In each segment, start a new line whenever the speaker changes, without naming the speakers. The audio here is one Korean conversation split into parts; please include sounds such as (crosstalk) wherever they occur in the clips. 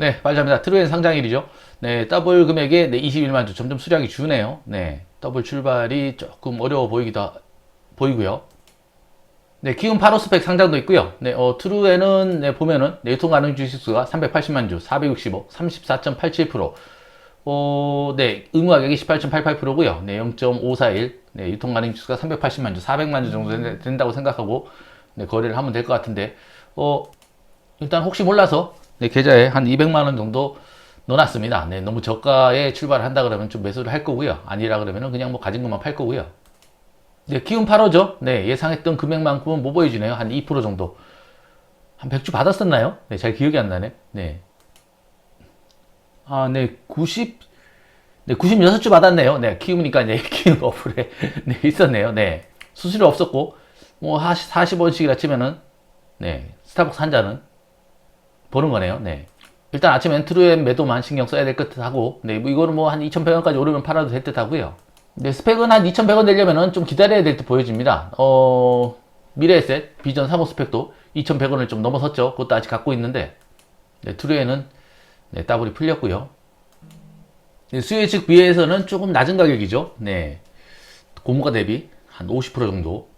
네, 빨리합니다. 트루엔 상장일이죠. 네, 더블 금액에 네, 21만 주 점점 수량이 주네요. 네, 더블 출발이 조금 어려워 보이기도 하- 보이고요. 네, 기운 8호 스펙 상장도 있고요. 네, 어, 트루에는 네, 보면은 네, 유통 가능 주식수가 380만 주, 465, 34.87%. 어, 네, 의무 가격이 18.88%고요. 네, 0.541. 네, 유통 가능 주수가 380만 주, 400만 주 정도 된- 된다고 생각하고 네, 거래를 하면 될 것 같은데 어, 일단 혹시 몰라서 네, 계좌에 한 200만 원 정도 넣어놨습니다. 네, 너무 저가에 출발을 한다 그러면 좀 매수를 할 거고요. 아니라 그러면은 그냥 뭐 가진 것만 팔 거고요. 네, 기운 8호죠. 네, 예상했던 금액만큼은 못 보여주네요. 한 2% 정도. 한 100주 받았었나요? 네, 잘 기억이 안 나네. 네. 아, 네, 90, 네, 96주 받았네요. 네, 키우니까 이제 (laughs) 키운 어플에 네, 있었네요. 네. 수수료 없었고, 뭐, 40원씩이라 치면은, 네, 스타벅스 한 잔은 보는 거네요. 네. 일단 아침 엔 트루엔 매도만 신경 써야 될것 같고, 네, 뭐 이거는 뭐 한 2,100원까지 오르면 팔아도 될 듯 하고요. 네, 스펙은 한 2,100원 되려면은 좀 기다려야 될 듯 보여집니다. 어, 미래에셋, 비전 3호 스펙도 2,100원을 좀 넘어섰죠. 그것도 아직 갖고 있는데, 네, 트루엔은 네, 따블이 풀렸고요. 네, 수요 예측 비해서는 조금 낮은 가격이죠. 네. 고무가 대비 한 50% 정도.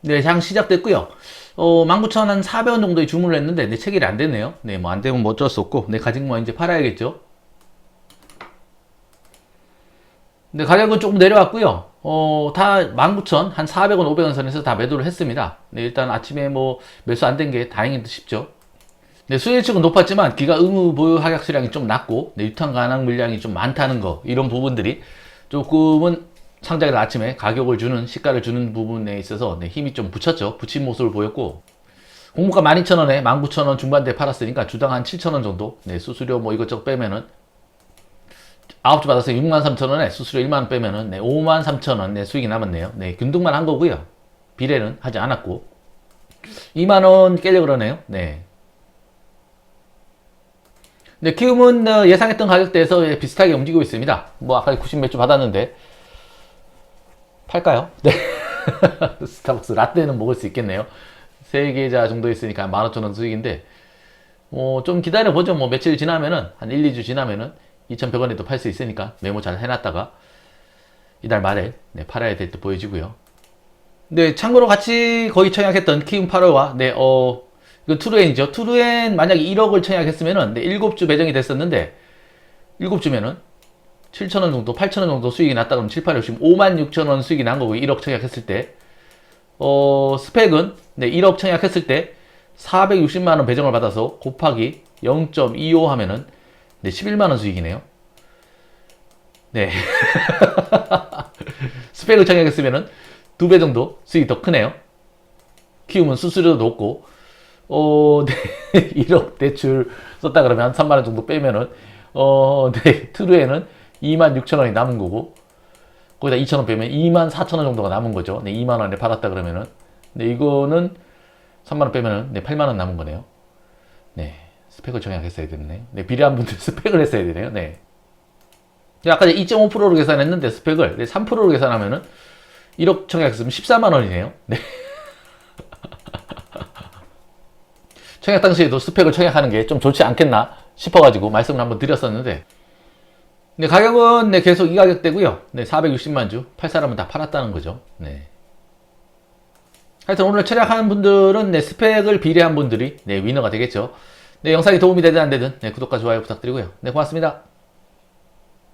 네, 장 시작됐고요. 어, 19,400원 정도의 주문을 했는데, 네, 체결이 안 되네요. 네, 뭐 안 되면 뭐 어쩔 수 없고, 네, 가진 거 이제 팔아야겠죠. 네, 가격은 조금 내려왔고요. 어, 다 19,000, 한 400원, 500원 선에서 다 매도를 했습니다. 네, 일단 아침에 뭐 매수 안 된 게 다행인 듯 싶죠. 네, 수요 예측은 높았지만 기가 의무 보유 하약 수량이 좀 낮고 네, 유통 가능 물량이 좀 많다는 거 이런 부분들이 조금은 상장일 아침에 가격을 주는 시가를 주는 부분에 있어서 네, 힘이 좀 붙였죠. 붙인 모습을 보였고 공모가 12,000원에 19,000원 중반대에 팔았으니까 주당 한 7,000원 정도 네, 수수료 뭐 이것저것 빼면은 9주 받아서 63,000원에 수수료 1만원 빼면은 네, 53,000원 네, 수익이 남았네요. 네, 균등만 한 거고요. 비례는 하지 않았고 2만원 깨려 그러네요. 네. 네, 키움은 어, 예상했던 가격대에서 예, 비슷하게 움직이고 있습니다. 뭐 아까 90 몇 주 받았는데 팔까요? (laughs) 네. 스타벅스 라떼는 먹을 수 있겠네요. 세 계좌 정도 있으니까 15,000원 수익인데 뭐 좀 기다려 보죠. 뭐 며칠 지나면은 한 1, 2주 지나면은 2,100원에도 팔 수 있으니까 메모 잘 해놨다가 이달 말에 네, 팔아야 될 듯 보여지고요. 네, 참고로 같이 거의 청약했던 키움 8호와 네, 어, 이거 투루엔이죠. 투루엔 만약에 1억을 청약했으면은 네, 7주 배정이 됐었는데 7주면은 7천원 정도, 8천원 정도 수익이 났다 그러면 7, 8, 60, 5만 6천원 수익이 난 거고 1억 청약했을 때 어, 스펙은 네, 1억 청약했을 때 460만원 배정을 받아서 곱하기 0.25 하면은 네, 11만원 수익이네요. 네. (laughs) 스펙을 청약했으면은 두 배 정도 수익이 더 크네요. 키우면 수수료도 높고 어, 네, (laughs) 1억 대출 썼다 그러면 한 3만원 정도 빼면은, 어, 네, (laughs) 트루에는 2만 6천원이 남은 거고, 거기다 2천원 빼면 2만 4천원 정도가 남은 거죠. 네, 2만 원에 팔았다 그러면은. 네, 이거는 3만 원 빼면은, 네, 8만 원 남은 거네요. 네, 스펙을 정약했어야 되네. 네, 비례한 분들 (laughs) 스펙을 했어야 되네요. 네. 네, 아까 2.5%로 계산했는데 스펙을 네, 3%로 계산하면은 1억 청약했으면 14만 원이네요. 네. (laughs) 청약 당시에도 스펙을 청약하는 게 좀 좋지 않겠나 싶어가지고 말씀을 한번 드렸었는데 네, 가격은 네, 계속 이 가격대고요. 네, 460만 주, 팔 사람은 다 팔았다는 거죠. 네. 하여튼 오늘 철학하는 분들은 네, 스펙을 비례한 분들이 네, 위너가 되겠죠. 네, 영상이 도움이 되든 안 되든 네, 구독과 좋아요 부탁드리고요. 네, 고맙습니다.